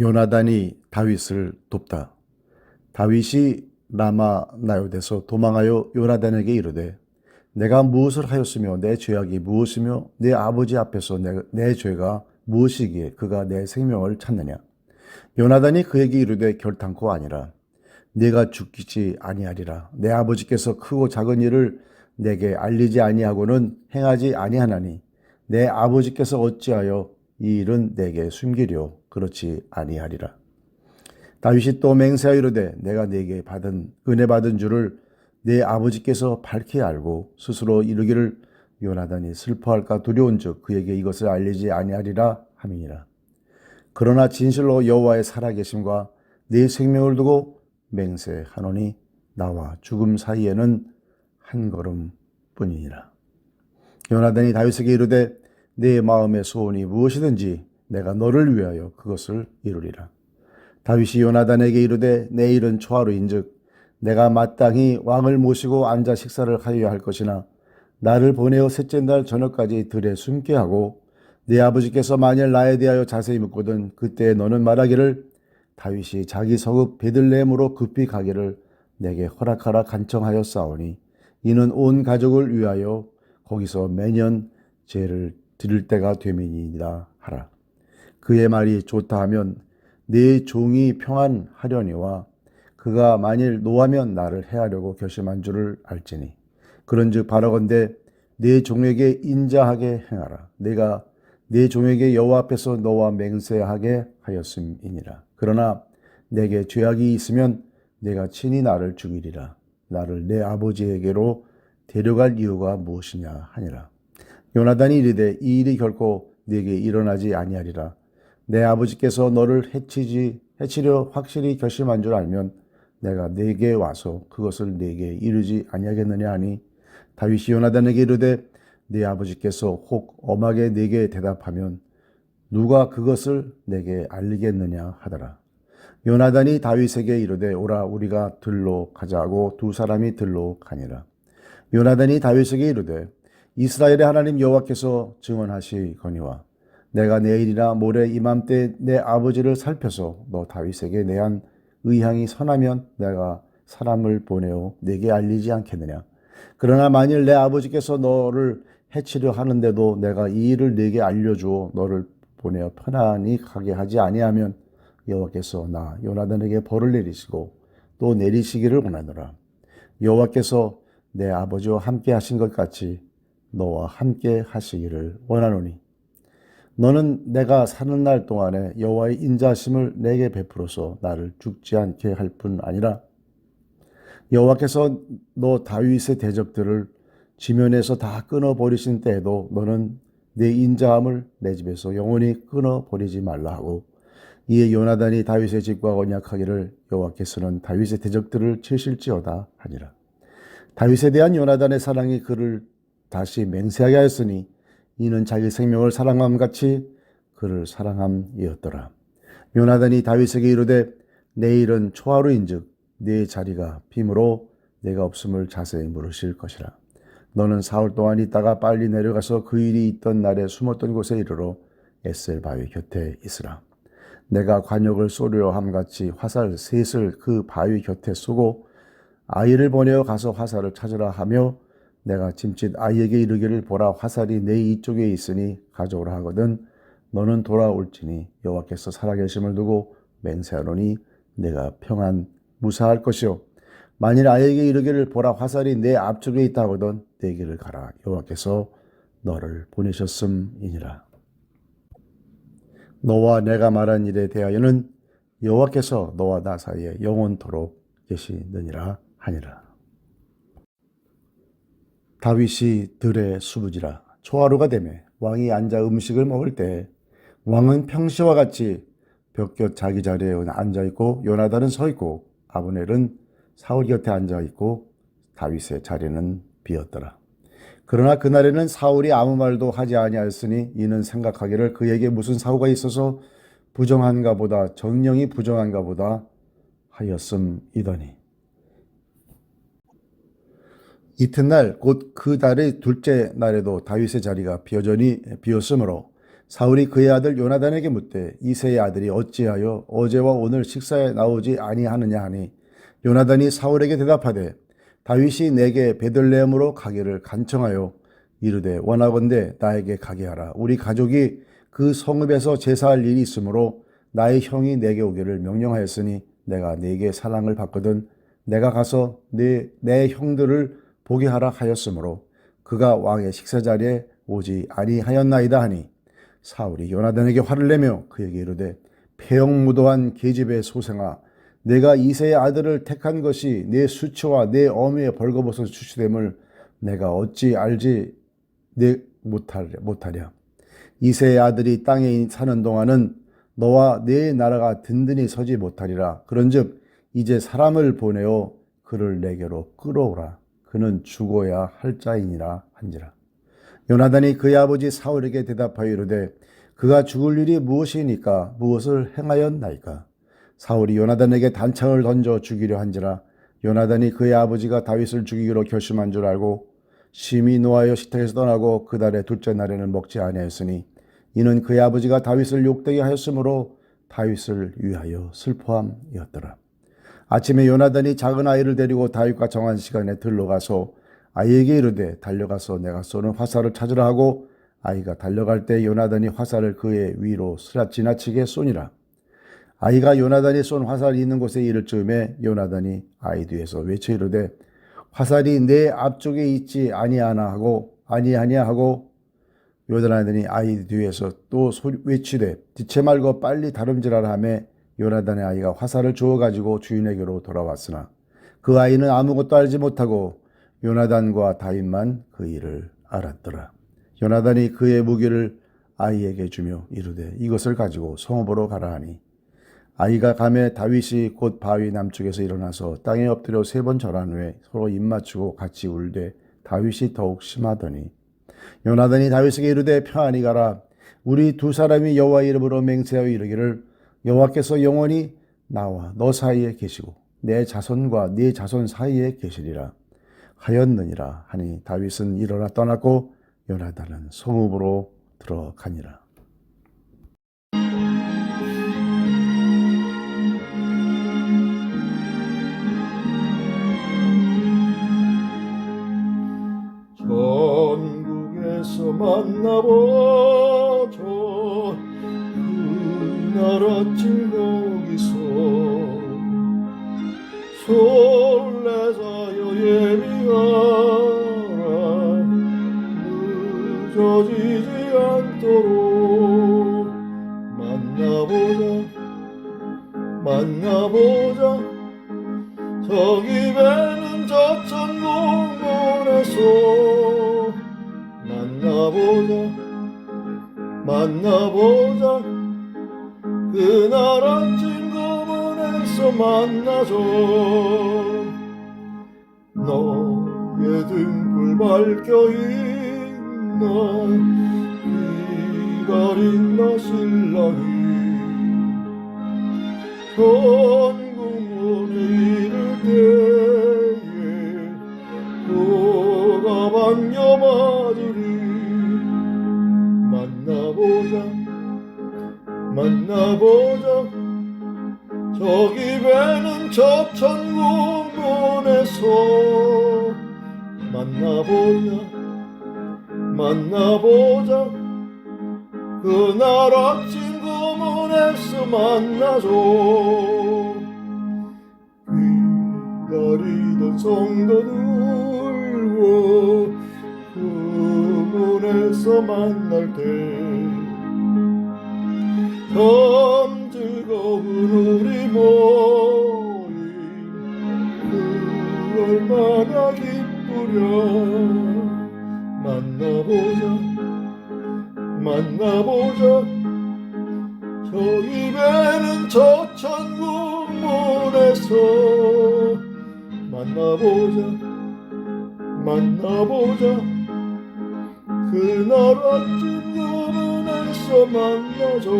요나단이 다윗을 돕다. 다윗이 라마 나요대서 도망하여 요나단에게 이르되 내가 무엇을 하였으며 내 죄악이 무엇이며 내 아버지 앞에서 내, 내 죄가 무엇이기에 그가 내 생명을 찾느냐? 요나단이 그에게 이르되 결탄코 아니라 네가 죽기지 아니하리라. 내 아버지께서 크고 작은 일을 내게 알리지 아니하고는 행하지 아니하나니 내 아버지께서 어찌하여 이 일은 내게 숨기려 그렇지 아니하리라 다윗이 또 맹세하여 이르되 내가 네게 받은 은혜 받은 줄을 내 아버지께서 밝히 알고 스스로 이르기를 요나단이 슬퍼할까 두려운즉 그에게 이것을 알리지 아니하리라 함이니라. 그러나 진실로 여호와의 살아계심과 내 생명을 두고 맹세하노니 나와 죽음 사이에는 한 걸음뿐이니라. 요나단이 다윗에게 이르되 내 마음의 소원이 무엇이든지 내가 너를 위하여 그것을 이루리라. 다윗이 요나단에게 이르되 내 일은 초하루인즉 내가 마땅히 왕을 모시고 앉아 식사를 하여야 할 것이나 나를 보내어 셋째 날 저녁까지 들에 숨게 하고 내 아버지께서 만일 나에 대하여 자세히 묻거든 그때 너는 말하기를 다윗이 자기 성읍 베들레헴으로 급히 가기를 내게 허락하라 간청하였사오니 이는 온 가족을 위하여 거기서 매년 제를 드릴 때가 되민이다 하라. 그의 말이 좋다 하면 내 종이 평안하려니와 그가 만일 노하면 나를 해하려고 결심한 줄을 알지니. 그런즉 바라건대 내 종에게 인자하게 행하라. 내가 내 종에게 여호와 앞에서 너와 맹세하게 하였음이니라. 그러나 내게 죄악이 있으면 내가 친히 나를 죽이리라. 나를 내 아버지에게로 데려갈 이유가 무엇이냐 하니라. 요나단이 이르되 이 일이 결코 네게 일어나지 아니하리라 내 아버지께서 너를 해치지 해치려 확실히 결심한 줄 알면 내가 네게 와서 그것을 네게 이르지 아니하겠느냐 하니 다윗이 요나단에게 이르되 네 아버지께서 혹 엄하게 네게 대답하면 누가 그것을 내게 알리겠느냐 하더라. 요나단이 다윗에게 이르되 오라 우리가 들로 가자고 두 사람이 들로 가니라. 요나단이 다윗에게 이르되 이스라엘의 하나님 여호와께서 증언하시거니와 내가 내일이나 모레 이맘때 내 아버지를 살펴서 너 다윗에게 내한 의향이 선하면 내가 사람을 보내어 내게 알리지 않겠느냐. 그러나 만일 내 아버지께서 너를 해치려 하는데도 내가 이 일을 내게 알려주어 너를 보내어 편안히 가게 하지 아니하면 여호와께서 나 요나단에게 벌을 내리시고 또 내리시기를 원하노라. 여호와께서 내 아버지와 함께 하신 것 같이 너와 함께 하시기를 원하노니 너는 내가 사는 날 동안에 여호와의 인자심을 내게 베풀어서 나를 죽지 않게 할 뿐 아니라 여호와께서 너 다윗의 대적들을 지면에서 다 끊어 버리신 때에도 너는 내 인자함을 내 집에서 영원히 끊어 버리지 말라 하고 이에 요나단이 다윗의 집과 언약하기를 여호와께서는 다윗의 대적들을 치실지어다 하니라. 다윗에 대한 요나단의 사랑이 그를 다시 맹세하게 하였으니 이는 자기 생명을 사랑함 같이 그를 사랑함이었더라. 요나단이 다윗에게 이르되 내일은 초하루인즉 네 자리가 빔으로 내가 없음을 자세히 물으실 것이라. 너는 사흘 동안 있다가 빨리 내려가서 그 일이 있던 날에 숨었던 곳에 이르러 에셀 바위 곁에 있으라. 내가 관역을 쏘려 함같이 화살 셋을 그 바위 곁에 쏘고 아이를 보내어 가서 화살을 찾으라 하며 내가 짐짓 아이에게 이르기를 보라 화살이 내 이쪽에 있으니 가져오라 하거든. 너는 돌아올지니 여호와께서 살아계심을 두고 맹세하노니 내가 평안 무사할 것이요. 만일 아이에게 이르기를 보라 화살이 내 앞쪽에 있다 하거든 내 길을 가라. 여호와께서 너를 보내셨음이니라. 너와 내가 말한 일에 대하여는 여호와께서 너와 나 사이에 영원토록 계시느니라 하니라 다윗이 들에 수부지라 초하루가 되매 왕이 앉아 음식을 먹을 때 왕은 평시와 같이 벽곁 자기 자리에 앉아 있고 요나단은 서 있고 아브넬은 사울 곁에 앉아 있고 다윗의 자리는 비었더라. 그러나 그날에는 사울이 아무 말도 하지 아니하였으니 이는 생각하기를 그에게 무슨 사고가 있어서 부정한가 보다 정령이 부정한가 보다 하였음이더니 이튿날 곧 그 달의 둘째 날에도 다윗의 자리가 여전히 비었으므로 사울이 그의 아들 요나단에게 묻되 이세의 아들이 어찌하여 어제와 오늘 식사에 나오지 아니하느냐 하니 요나단이 사울에게 대답하되 다윗이 내게 베들레헴으로 가기를 간청하여 이르되 원하건대 나에게 가게 하라. 우리 가족이 그 성읍에서 제사할 일이 있으므로 나의 형이 내게 오기를 명령하였으니 내가 네게 사랑을 받거든 내가 가서 내, 내 형들을 보게 하라 하였으므로 그가 왕의 식사 자리에 오지 아니하였나이다 하니 사울이 요나단에게 화를 내며 그에게 이르되 폐영무도한 계집의 소생아 내가 이세의 아들을 택한 것이 내 수치와 내 어미의 벌거벗은 수치됨을 내가 어찌 알지 내 못하랴, 못하랴. 이세의 아들이 땅에 사는 동안은 너와 내 나라가 든든히 서지 못하리라. 그런즉 이제 사람을 보내어 그를 내게로 끌어오라. 그는 죽어야 할 자이니라 한지라. 요나단이 그의 아버지 사울에게 대답하여 이르되 그가 죽을 일이 무엇이니까 무엇을 행하였나이까 사울이 요나단에게 단창을 던져 죽이려 한지라 요나단이 그의 아버지가 다윗을 죽이기로 결심한 줄 알고 심히 노하여 식탁에서 떠나고 그 달의 둘째 날에는 먹지 아니하였으니 이는 그의 아버지가 다윗을 욕되게 하였으므로 다윗을 위하여 슬퍼함이었더라. 아침에 요나단이 작은 아이를 데리고 다윗과 정한 시간에 들러가서 아이에게 이르되 달려가서 내가 쏘는 화살을 찾으라 하고 아이가 달려갈 때 요나단이 화살을 그의 위로 스라 지나치게 쏘니라. 아이가 요나단이 쏜 화살이 있는 곳에 이를 즈음에 요나단이 아이 뒤에서 외쳐 이르되 화살이 내 앞쪽에 있지 아니하나 하고 아니하냐 하고 요나단이 아이 뒤에서 또 외치되 지체 말고 빨리 다름질하라 하며 요나단의 아이가 화살을 주워 가지고 주인에게로 돌아왔으나 그 아이는 아무것도 알지 못하고 요나단과 다윗만 그 일을 알았더라. 요나단이 그의 무기를 아이에게 주며 이르되 이것을 가지고 성읍으로 가라 하니 아이가 감에 다윗이 곧 바위 남쪽에서 일어나서 땅에 엎드려 세 번 절한 후에 서로 입 맞추고 같이 울되 다윗이 더욱 심하더니 요나단이 다윗에게 이르되 평안히 가라 우리 두 사람이 여호와 이름으로 맹세하여 이르기를 여호와께서 영원히 나와 너 사이에 계시고 내 자손과 네 자손 사이에 계시리라 하였느니라 하니 다윗은 일어나 떠났고 요나단은 성읍으로 들어가니라. 전국에서 만나보 그 나라쯤 거기서 설레사여 예비하라. 늦어지지 않도록 만나보자. 만나보자 그 나라쯤 공원에서 만나죠 너의 등불 밝혀 있나 기다린다 신랑이 만나보자. 만나보자. 그날 아침 공원에서 만나죠 기다리던 성도들과 그 문에서 만날 때참 즐거운 우리 모임. 그 얼마나 기 쁘려 만나보자. 만나보자. 저희 배는 저천국 문에서 만나보자. 만나보자. 그날 아침 공원에서 만나죠